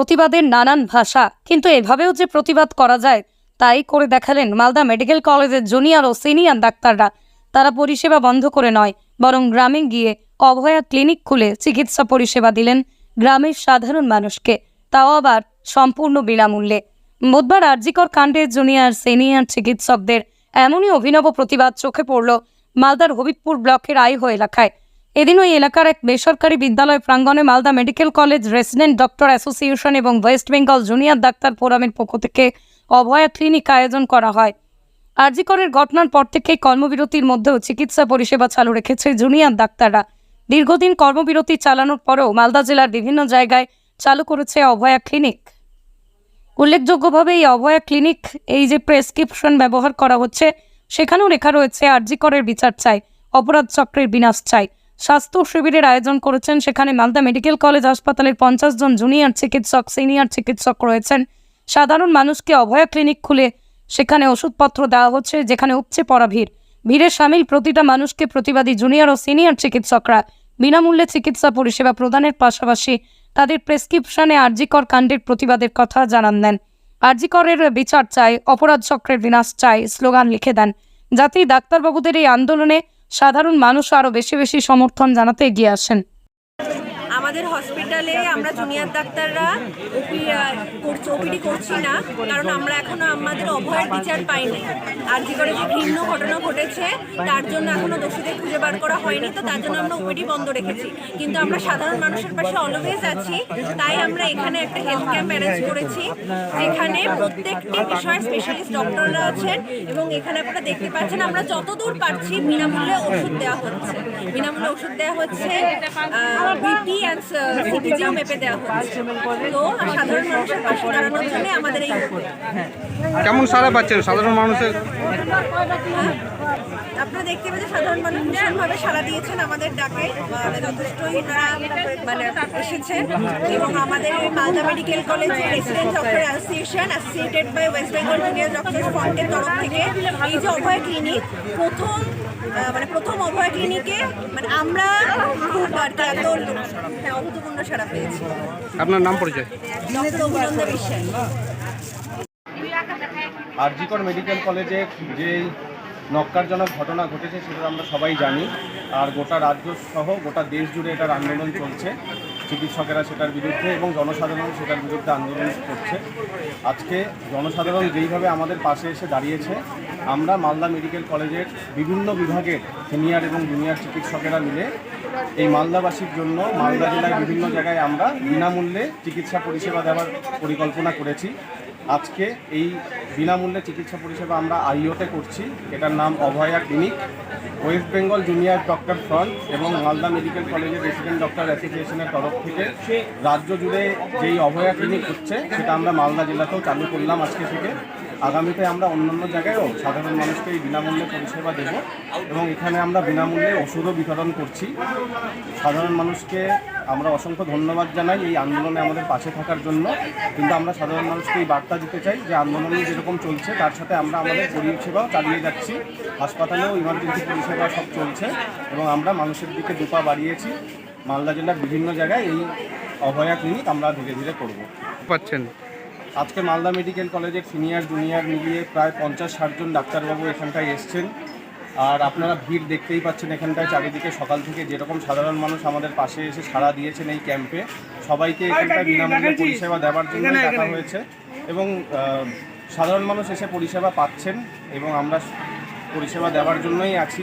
প্রতিবাদের নানান ভাষা। কিন্তু এভাবেও যে প্রতিবাদ করা যায়, তাই করে দেখালেন মালদা মেডিকেল কলেজের জুনিয়র ও সিনিয়র ডাক্তাররা। তারা পরিষেবা বন্ধ করে নয়, বরং গ্রামে গিয়ে অভয়া ক্লিনিক খুলে চিকিৎসা পরিষেবা দিলেন গ্রামের সাধারণ মানুষকে। তাও আবার সম্পূর্ণ বিনামূল্যে। বুধবার আরজিকর কাণ্ডে জুনিয়র, সিনিয়র চিকিৎসকদের এমনই অভিনব প্রতিবাদ চোখে পড়ল মালদার হবিবপুর ব্লকের আইহো এলাকায়। এদিন ওই এলাকার এক বেসরকারি বিদ্যালয় প্রাঙ্গণে Malda medical college resident doctor association এবং ওয়েস্ট বেঙ্গল জুনিয়র ডাক্তার ফোরামের পক্ষ থেকে অভয়া ক্লিনিক আয়োজন করা হয়। আরজিকরের ঘটনার পর থেকেই কর্মবিরতির মধ্যেও চিকিৎসা পরিষেবা চালু রেখেছে জুনিয়র ডাক্তাররা। দীর্ঘদিন কর্মবিরতি চালানোর পরেও মালদা জেলার বিভিন্ন জায়গায় চালু করেছে অভয়া ক্লিনিক। উল্লেখযোগ্যভাবে এই অভয়া ক্লিনিক, এই যে প্রেসক্রিপশন ব্যবহার করা হচ্ছে, সেখানেও লেখা রয়েছে, আরজিকরের বিচার চাই, অপরাধ চক্রের বিনাশ চাই। স্বাস্থ্য শিবিরের আয়োজন করেছেন সেখানে মালদা মেডিকেল কলেজ হাসপাতালের পঞ্চাশ জন জুনিয়র চিকিৎসক, সিনিয়র চিকিৎসক রয়েছেন। সাধারণ মানুষকে অভয়া ক্লিনিক খুলে সেখানে ওষুধপত্র দেওয়া হচ্ছে, যেখানে উপচে পড়া ভিড়। ভিড়ে সামিল প্রতিটা মানুষকে প্রতিবাদী জুনিয়র ও সিনিয়র চিকিৎসকরা বিনামূল্যে চিকিৎসা পরিষেবা প্রদানের পাশাপাশি তাদের প্রেসক্রিপশনে আরজিকর কাণ্ডের প্রতিবাদের কথা জানান দেন। আরজিকরের বিচার চাই অপরাধ চক্রের বিনাশ চাই স্লোগান লিখে দেন। যাতে ডাক্তারবাবুদের এই আন্দোলনে সাধারণ মানুষ আরও বেশি বেশি সমর্থন জানাতে এগিয়ে আসেন। হসপিটালে আমরা জুনিয়র ডাক্তাররা ওপি করছি ওপিডি করছি না, কারণ আমরা এখনও আমাদের অভয়ের বিচার পাইনি। আর করে যে ভিন্ন ঘটনা ঘটেছে, তার জন্য এখনও দোষীদের খুঁজে বার করা হয়নি, তো তার জন্য আমরা ওপিডি বন্ধ রেখেছি। কিন্তু আমরা সাধারণ মানুষের পাশে অলওয়েজ আছি, তাই আমরা এখানে একটা হেলথ ক্যাম্প অ্যারেঞ্জ করেছি, যেখানে প্রত্যেকটি বিষয়ে স্পেশালিস্ট ডক্টররা আছেন এবং এখানে আপনারা দেখতে পাচ্ছেন আমরা যতদূর পারছি বিনামূল্যে ওষুধ দেওয়া হচ্ছে। বিনামূল্যে ওষুধ দেওয়া হচ্ছে বিপি মেপে দেওয়া হচ্ছে। তো সাধারণ মানুষের পাশে দাঁড়ানোর জন্য আমাদের এই উদ্যোগ। কেমন সারা পাচ্ছেন সাধারণ মানুষের আপনারা দেখতে পাচ্ছেন সাধারণ মানুষ ভীষণভাবে সাড়া দিয়েছেন আমাদের ডাকে যথেষ্টই মানে এসেছেন এবং আমাদের মালদা মেডিকেল কলেজের resident doctor association associated by West Bengal junior doctor ফ্রন্টের তরফ থেকে এই যে অভয় ক্লিনিক প্রথম মানে প্রথম অভয় ক্লিনিকে মানে আমরা খুব আর কি এত হ্যাঁ, অভূতপূর্ণ সাড়া পেয়েছি। আপনার নাম পরিচয়? ডক্টর অভিনন্দন বিশ্বাস। আরজিকর মেডিকেল কলেজে যে নক্কারজনক ঘটনা ঘটেছে সেটা আমরা সবাই জানি। আর গোটা রাজ্য সহ গোটা দেশ জুড়ে এটার আন্দোলন চলছে। চিকিৎসকেরা সেটার বিরুদ্ধে এবং জনসাধারণ সেটার বিরুদ্ধে আন্দোলন করছে। আজকে জনসাধারণ যেইভাবে আমাদের পাশে এসে দাঁড়িয়েছে, আমরা মালদা মেডিকেল কলেজের বিভিন্ন বিভাগের সিনিয়র এবং জুনিয়র চিকিৎসকেরা মিলে এই মালদাবাসীর জন্য মালদা জেলায় বিভিন্ন জায়গায় আমরা বিনামূল্যে চিকিৎসা পরিষেবা দেওয়ার পরিকল্পনা করেছি। আজকে এই বিনামূল্যে চিকিৎসা পরিষেবা আমরা আইওতে করছি। এটার নাম Abhaya clinic. West Bengal junior doctor front এবং মালদা মেডিকেল কলেজের রেসিডেন্ট ডক্টর অ্যাসোসিয়েশনের তরফ থেকে রাজ্য জুড়ে যেই অভয়া ক্লিনিক হচ্ছে, সেটা আমরা মালদা জেলাতেও চালু করলাম আজকে থেকে। আগামীতে আমরা অন্যান্য জায়গায়ও সাধারণ মানুষকে এই বিনামূল্যে পরিষেবা দেব এবং এখানে আমরা বিনামূল্যে ওষুধও বিতরণ করছি। সাধারণ মানুষকে আমরা অসংখ্য ধন্যবাদ জানাই এই আন্দোলনে আমাদের পাশে থাকার জন্য। কিন্তু আমরা সাধারণ মানুষকে এই বার্তা দিতে চাই যে আন্দোলন যেরকম চলছে তার সাথে আমরা আমাদের পরিষেবাও চালিয়ে যাচ্ছি। হাসপাতালেও ইমার্জেন্সি পরিষেবা সব চলছে এবং আমরা মানুষের দিকে দুপা বাড়িয়েছি। মালদা জেলার বিভিন্ন জায়গায় এই অভয়া ক্লিনিক আমরা ধীরে ধীরে করব। পাচ্ছেন। আজকে মালদা মেডিকেল কলেজের সিনিয়র জুনিয়র মিলিয়ে প্রায় পঞ্চাশ ষাটজন ডাক্তারবাবু এখানটায় এসছেন। আর আপনারা ভিড় দেখতেই পাচ্ছেন এখানটায় চারিদিকে। সকাল থেকে যেরকম সাধারণ মানুষ আমাদের পাশে এসে সাড়া দিয়েছেন এই ক্যাম্পে সবাইকে এখানটায় বিনামূল্যে পরিষেবা দেওয়ার জন্য দেখা হয়েছে এবং সাধারণ মানুষ এসে পরিষেবা পাচ্ছেন এবং আমরা পরিষেবা দেওয়ার জন্যই আছি।